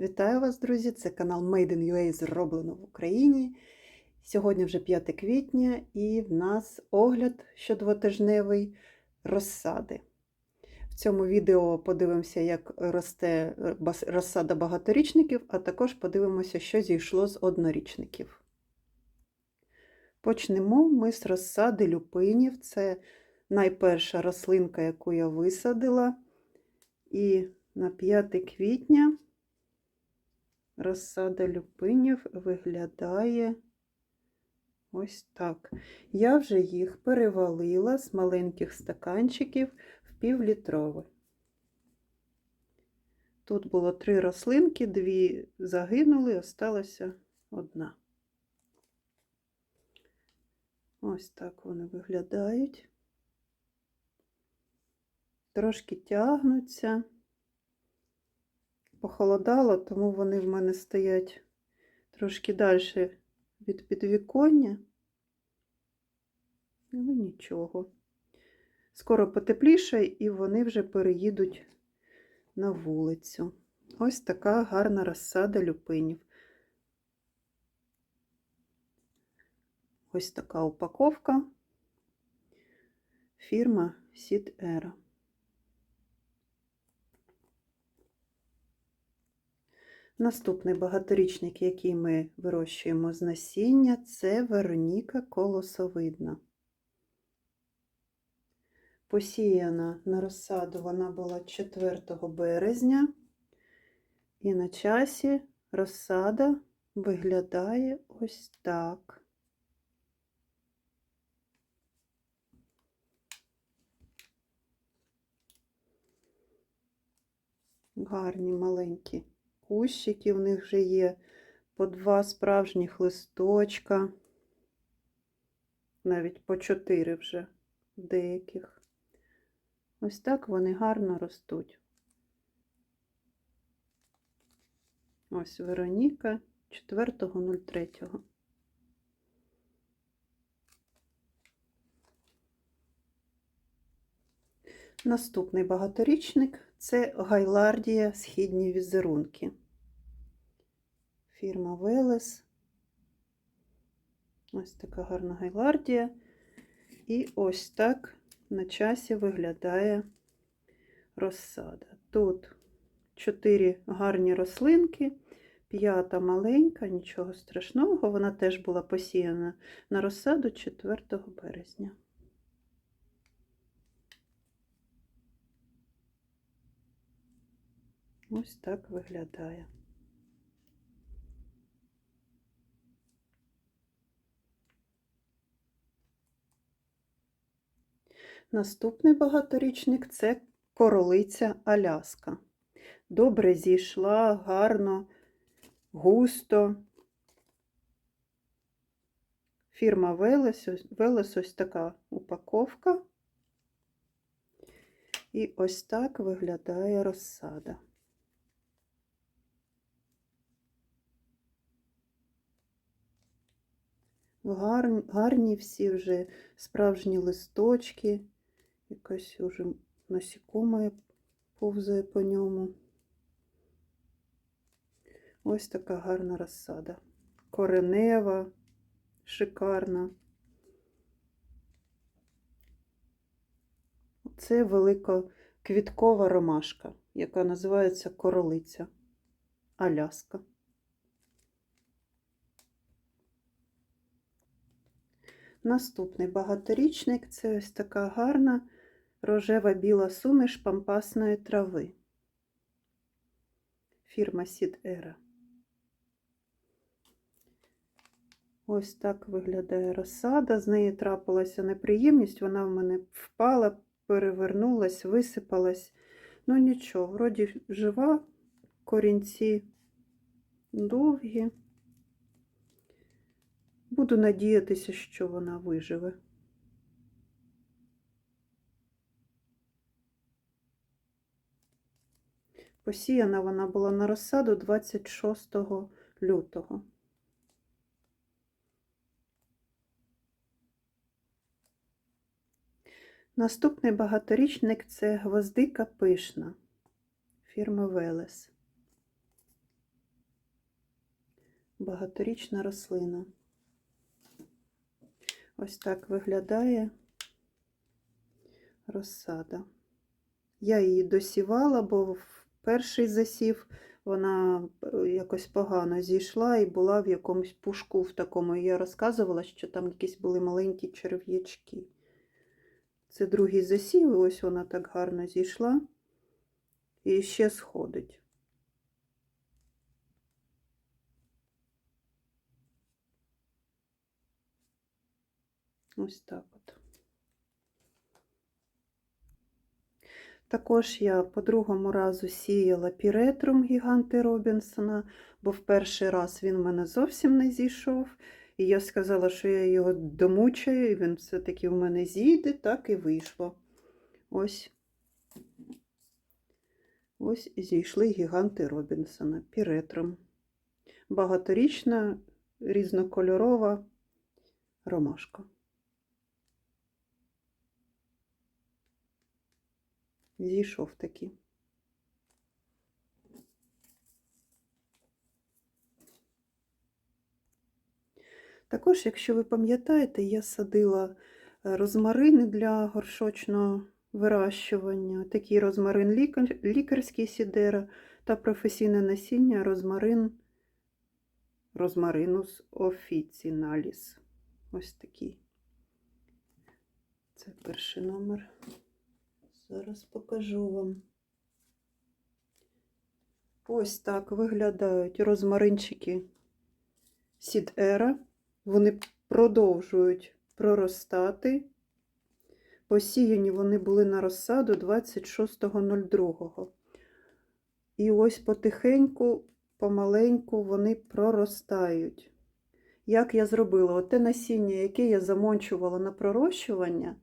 Вітаю вас, друзі! Це канал Made in UA зроблено в Україні. Сьогодні вже 5 квітня і в нас огляд щодвотижневий розсади. В цьому відео подивимося, як росте розсада багаторічників, а також подивимося, що зійшло з однорічників. Почнемо ми з розсади люпинів. Це найперша рослинка, яку я висадила. І на 5 квітня розсада люпинів виглядає ось так. Я вже їх перевалила з маленьких стаканчиків в півлітровий. Тут було три рослинки, дві загинули, осталася одна. Ось так вони виглядають. Трошки тягнуться. Похолодало, тому вони в мене стоять трошки далі від підвіконня. Ну нічого. Скоро потепліше, і вони вже переїдуть на вулицю. Ось така гарна розсада люпинів. Ось така упаковка. Фірма Сід Era. Наступний багаторічник, який ми вирощуємо з насіння, це Вероніка колосовидна. Посіяна на розсаду вона була 4 березня, і на часі розсада виглядає ось так. Гарні маленькі кущики, в них вже є по два справжніх листочка, навіть по чотири вже деяких. Ось так вони гарно ростуть. Ось Вероніка 4.03. Наступний багаторічник це Гайлардія східні візерунки. Фірма Велес. Ось така гарна гайлардія. І ось так на часі виглядає розсада. Тут чотири гарні рослинки, п'ята маленька, нічого страшного. Вона теж була посіяна на розсаду 4 березня. Ось так виглядає. Наступний багаторічник це королиця Аляска. Добре зійшла, гарно, густо. Фірма Велес, Велес ось така упаковка. І ось так виглядає розсада. Гарні, гарні всі вже справжні листочки, якась уже насікома повзає по ньому. Ось така гарна розсада. Коренева, шикарна. Це великоквіткова ромашка, яка називається королиця Аляска. Наступний багаторічник це ось така гарна рожева біла суміш пампасної трави. Фірма Сід Era. Ось так виглядає розсада. З неї трапилася неприємність, вона в мене впала, перевернулась, висипалась. Ну нічого, вроді жива, корінці довгі. Буду надіятися, що вона виживе. Посіяна вона була на розсаду 26 лютого. Наступний багаторічник це гвоздика пишна фірми Велес. Багаторічна рослина. Ось так виглядає розсада. Я її досівала, бо в перший засів вона е, якось погано зійшла і була в якомусь пушку в такому. Я розказувала, що там якісь були маленькі черв'ячки. Це другий засів, і ось вона так гарно зійшла і ще сходить. Ось так от. Також я по другому разу сіяла піретрум гіганти Робінсона, бо в перший раз він в мене зовсім не зійшов. І я сказала, що я його домучаю, і він все-таки в мене зійде, так і вийшло. Ось. Ось зійшли гіганти Робінсона піретром. Багаторічна, різнокольорова ромашка. Зійшов такий. Також, якщо ви пам'ятаєте, я садила е, розмарини для горшочного вирощування. Такий розмарин лікар- лікарський сідера та професійне насіння розмарин розмаринус офіціналіс. Ось такий. Це перший номер. Зараз покажу вам. Ось так виглядають розмаринчики Сідера. Вони продовжують проростати. Посіяні вони були на розсаду 26.02. І ось потихеньку, помаленьку вони проростають. Як я зробила? Оте насіння, яке я замончувала на пророщування,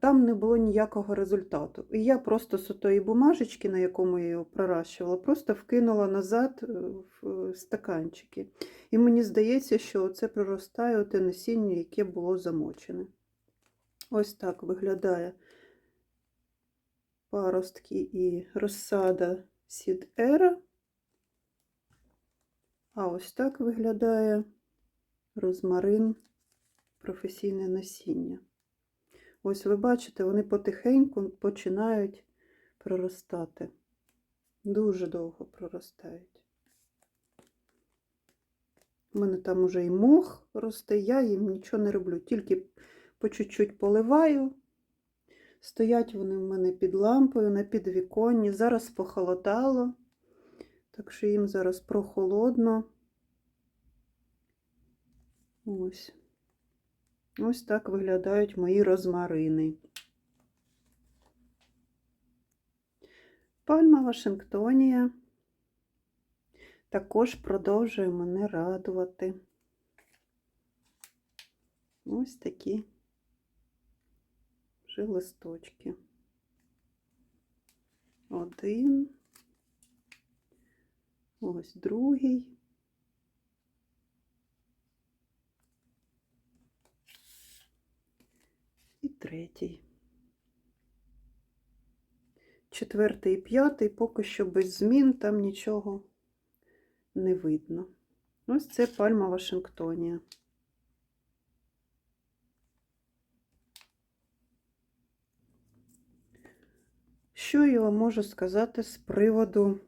там не було ніякого результату. І я просто з тої бумажечки, на якому я його пророщувала, просто вкинула назад е, в е, стаканчики. І мені здається, що це проростає те насіння, яке було замочене. Ось так виглядає паростки і розсада сід-ера. А ось так виглядає розмарин професійне насіння. Ось ви бачите, вони потихеньку починають проростати. Дуже довго проростають. У мене там уже і мох росте, я їм нічого не роблю, тільки по чуть-чуть поливаю. Стоять вони в мене під лампою на підвіконні. Зараз похолодало, так що їм зараз прохолодно. Ось. Ось так виглядають мої розмарини. Пальма Вашингтонія також продовжує мене радувати. Ось такі вже листочки. Один. Ось другий. І третій. Четвертий і п'ятий поки що без змін, там нічого не видно. Ось це пальма Вашингтонія. Що я вам можу сказати з приводу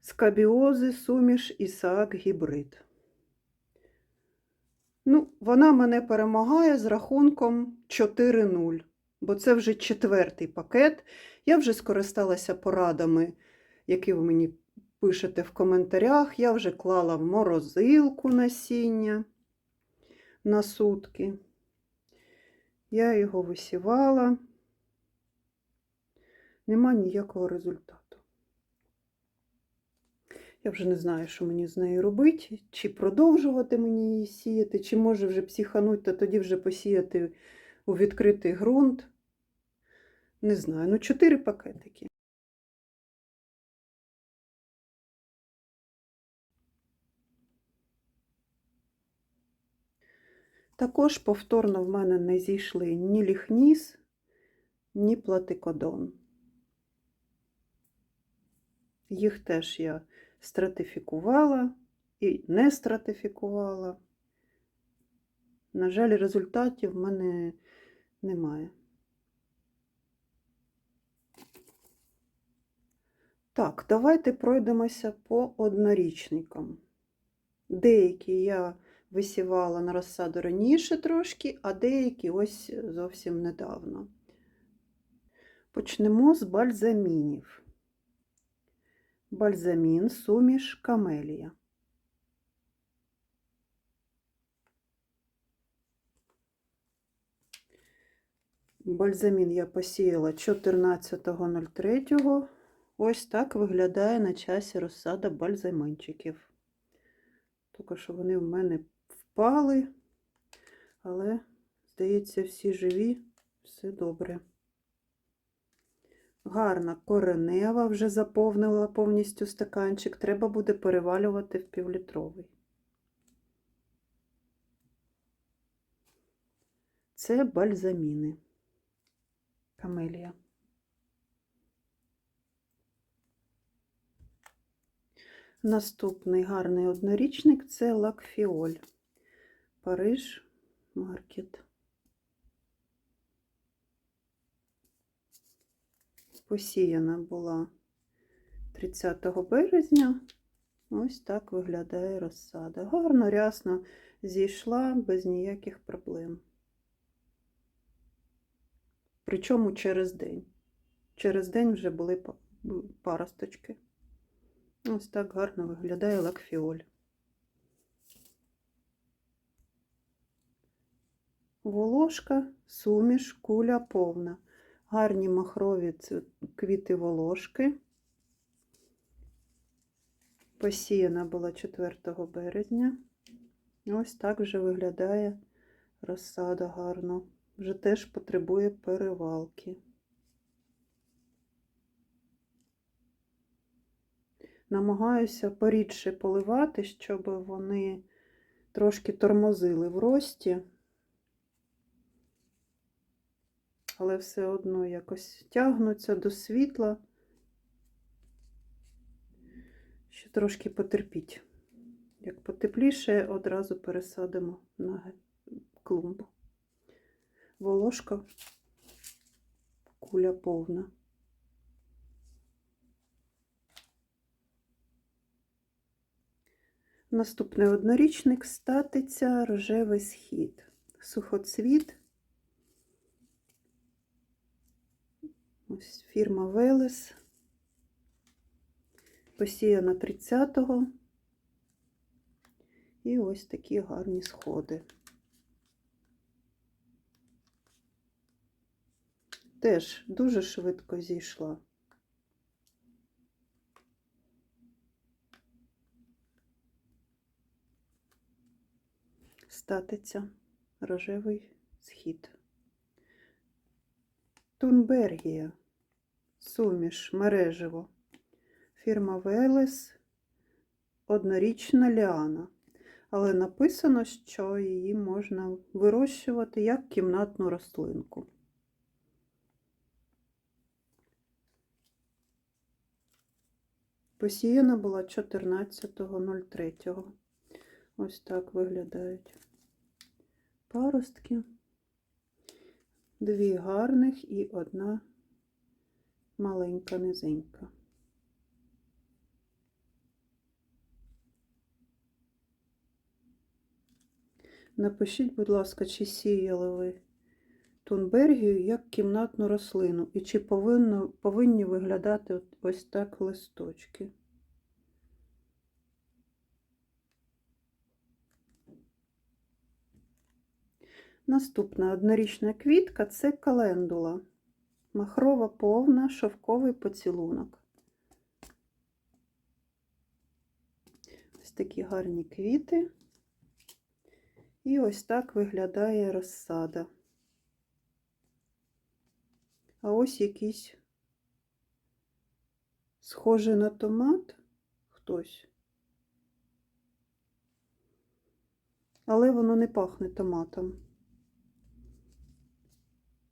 скабіози суміш Ісаак гібрид? Ну, вона мене перемагає з рахунком 4-0, бо це вже четвертий пакет. Я вже скористалася порадами, які ви мені пишете в коментарях. Я вже клала в морозилку насіння на сутки. Я його висівала. Нема ніякого результату. Я вже не знаю, що мені з нею робити, чи продовжувати мені її сіяти, чи може вже психануть, та тоді вже посіяти у відкритий ґрунт. Не знаю, ну чотири пакетики. Також повторно в мене не зійшли ні ліхніс, ні платикодон. Їх теж я стратифікувала і не стратифікувала. На жаль, результатів в мене немає. Так, давайте пройдемося по однорічникам. Деякі я висівала на розсаду раніше трошки, а деякі ось зовсім недавно. Почнемо з бальзамінів. Бальзамін, суміш, камелія. Бальзамін я посіяла 14.03. Ось так виглядає на часі розсада бальзаминчиків. Тільки що вони в мене впали, але, здається, всі живі, все добре. Гарна коренева вже заповнила повністю стаканчик. Треба буде перевалювати в півлітровий. Це бальзаміни. Камелія. Наступний гарний однорічник це лакфіоль. Париж Маркет. Посіяна була 30 березня. Ось так виглядає розсада. Гарно, рясно зійшла без ніяких проблем. Причому через день. Через день вже були паросточки. Ось так гарно виглядає лакфіоль. Волошка, суміш, куля повна. Гарні махрові квіти волошки. Посіяна була 4 березня. Ось так вже виглядає розсада гарно. Вже теж потребує перевалки. Намагаюся порідше поливати, щоб вони трошки тормозили в рості, але все одно якось тягнуться до світла. Ще трошки потерпіть. Як потепліше, одразу пересадимо на клумбу. Волошка, куля повна. Наступний однорічник статиця рожевий схід. Сухоцвіт. Ось фірма Велес. Посіяна 30-го. І ось такі гарні сходи. Теж дуже швидко зійшла. статиця, рожевий схід. Тунбергія, суміш, мережево, фірма Велес, однорічна ліана. Але написано, що її можна вирощувати як кімнатну рослинку. Посіяна була 14.03. Ось так виглядають паростки, дві гарних і одна маленька низенька. Напишіть, будь ласка, чи сіяли ви тунбергію як кімнатну рослину і чи повинно, повинні виглядати ось так листочки. Наступна однорічна квітка це календула. Махрова повна, шовковий поцілунок. Ось такі гарні квіти. І ось так виглядає розсада. А ось якийсь схожий на томат хтось. Але воно не пахне томатом.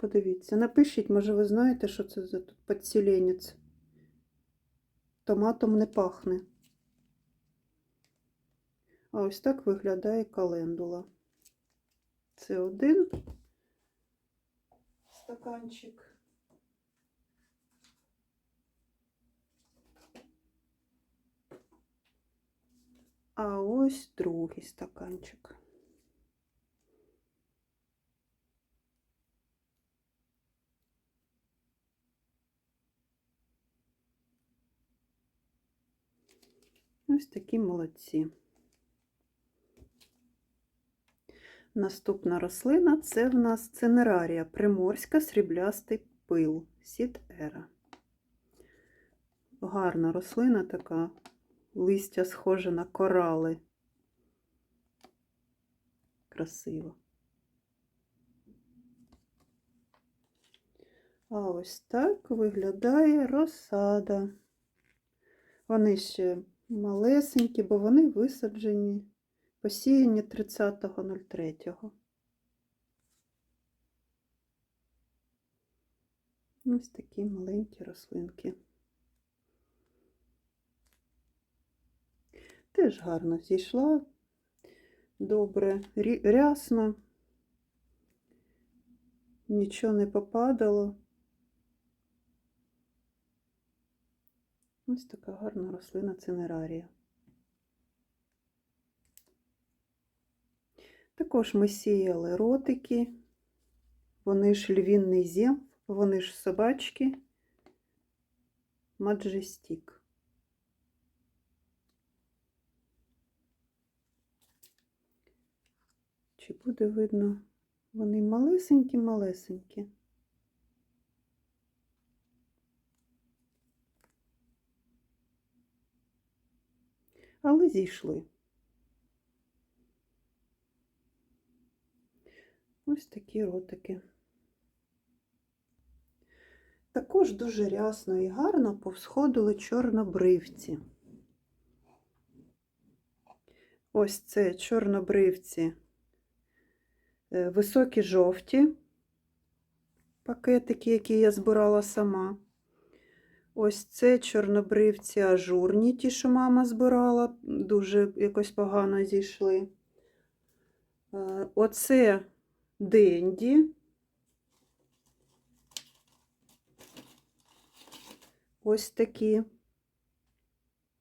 Подивіться, напишіть, може, ви знаєте, що це за тут підсіленець. Томатом не пахне. А ось так виглядає календула. Це один стаканчик. А ось другий стаканчик. Ось такі молодці. Наступна рослина це в нас цинерарія приморська сріблястий пил Сід Ера. Гарна рослина така, листя схоже на корали. Красиво. А ось так виглядає розсада. Вони ще малесенькі, бо вони висаджені, посіяні 30.03. Ось такі маленькі рослинки. Теж гарно зійшла, добре, рясно, нічого не попадало. Ось така гарна рослина цинерарія. Також ми сіяли ротики, вони ж львінний зєм, вони ж собачки, маджестік. Чи буде видно? Вони малесенькі-малесенькі. Але зійшли. Ось такі ротики. Також дуже рясно і гарно повсходили чорнобривці. Ось це чорнобривці е, високі жовті пакетики, які я збирала сама. Ось це чорнобривці ажурні, ті, що мама збирала, дуже якось погано зійшли. Е, Оце денді. Ось такі.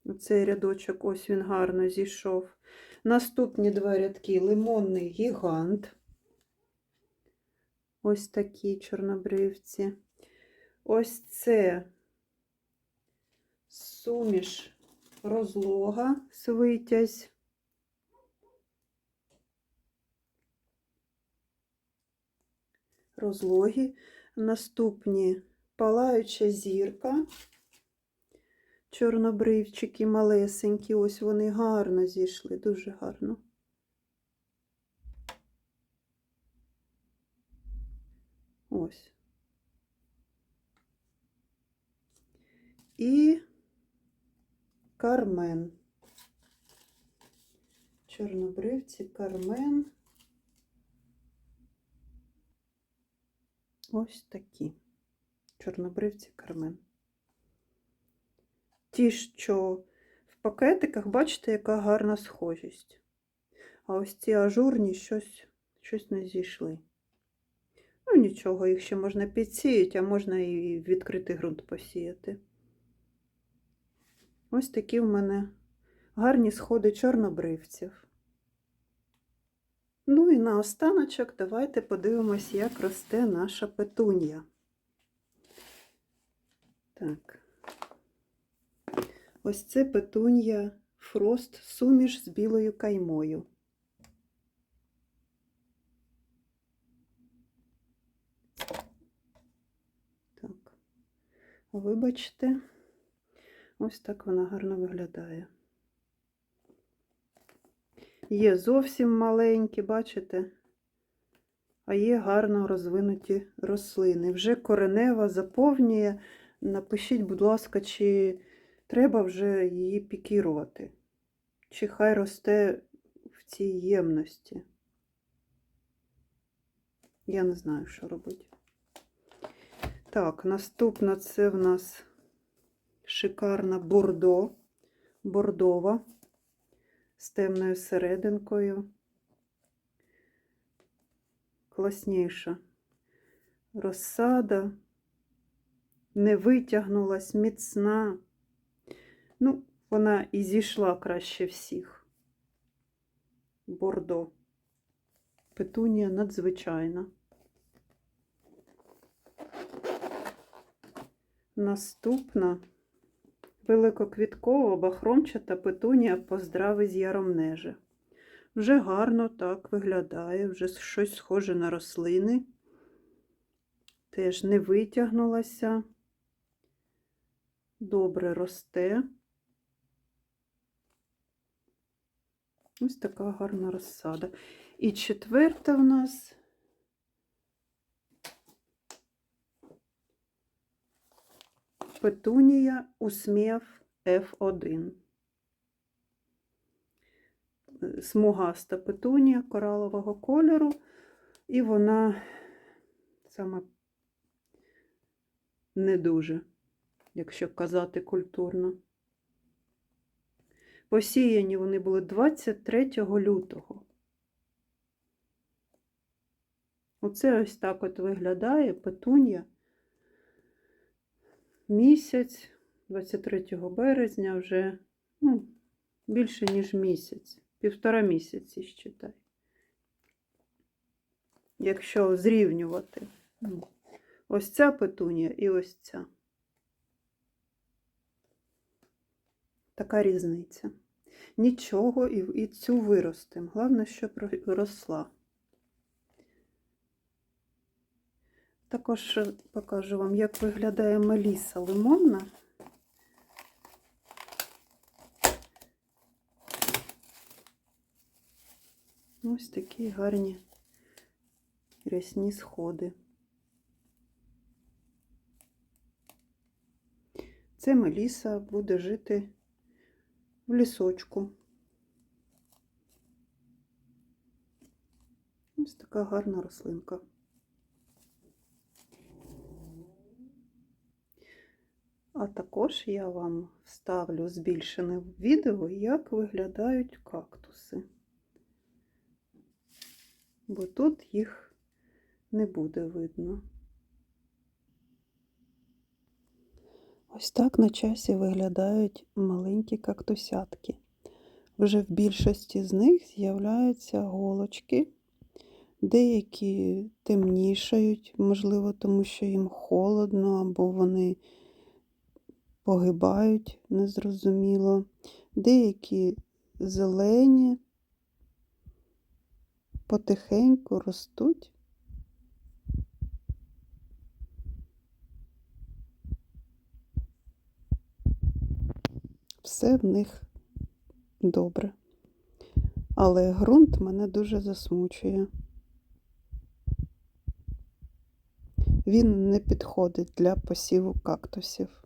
Оцей рядочок, ось він гарно зійшов. Наступні два рядки лимонний гігант. Ось такі чорнобривці. Ось це суміш розлога, свитязь. Розлоги. Наступні палаюча зірка. Чорнобривчики малесенькі, ось вони гарно зійшли, дуже гарно. Ось. І кармен. Чорнобривці, кармен. Ось такі. Чорнобривці, кармен. Ті, що в пакетиках, бачите, яка гарна схожість. А ось ці ажурні щось, щось не зійшли. Ну, нічого, їх ще можна підсіяти, а можна і відкритий ґрунт посіяти. Ось такі в мене гарні сходи чорнобривців. Ну і наостаночок давайте подивимось, як росте наша петунія. Так. Ось це петунія фрост суміш з білою каймою. Так, вибачте, ось так вона гарно виглядає. Є зовсім маленькі, бачите? А є гарно розвинуті рослини. Вже коренева заповнює. Напишіть, будь ласка, чи треба вже її пікірувати, чи хай росте в цій ємності. Я не знаю, що робити. Так, наступна це в нас шикарна бордо, бордова з темною серединкою. Класніша розсада, не витягнулась, міцна. Ну, вона і зійшла краще всіх. Бордо. Петунія надзвичайна. Наступна великоквіткова бахромчата петунія поздрави з яромнежа. Вже гарно так виглядає, вже щось схоже на рослини. Теж не витягнулася, добре росте. Ось така гарна розсада. І четверта в нас петунія усмів F1. Смугаста петунія коралового кольору, і вона саме не дуже, якщо казати культурно. Посіяні вони були 23 лютого. Оце ось так от виглядає петунія. Місяць, 23 березня, вже ну, більше, ніж місяць, півтора місяці, считай. Якщо зрівнювати. Ну, Ось ця петунія і ось ця. Така різниця. Нічого і, цю виростимо. Головне, щоб росла. Також покажу вам, як виглядає меліса лимонна. Ось такі гарні рясні сходи. Це Меліса буде жити в лісочку. Ось така гарна рослинка. А також я вам вставлю збільшене відео, як виглядають кактуси. Бо тут їх не буде видно. Ось так на часі виглядають маленькі кактусятки. Вже в більшості з них з'являються голочки, деякі темнішають, можливо, тому що їм холодно, або вони погибають незрозуміло. Деякі зелені, потихеньку ростуть. все в них добре. Але ґрунт мене дуже засмучує. Він не підходить для посіву кактусів.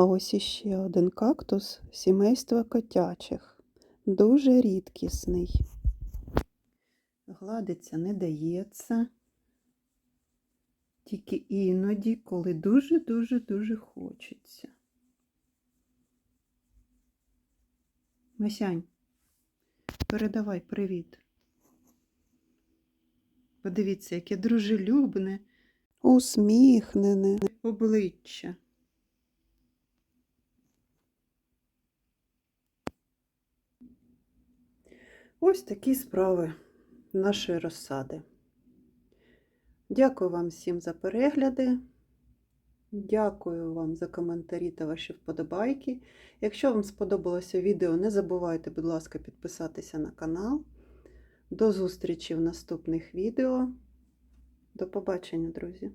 А ось іще один кактус сімейства котячих, дуже рідкісний гладиться не дається. Тільки іноді, коли дуже-дуже-дуже хочеться. Масянь, передавай привіт. Подивіться, яке дружелюбне, усміхнене обличчя. Ось такі справи нашої розсади. Дякую вам всім за перегляди. Дякую вам за коментарі та ваші вподобайки. Якщо вам сподобалося відео, не забувайте, будь ласка, підписатися на канал. До зустрічі в наступних відео. До побачення, друзі!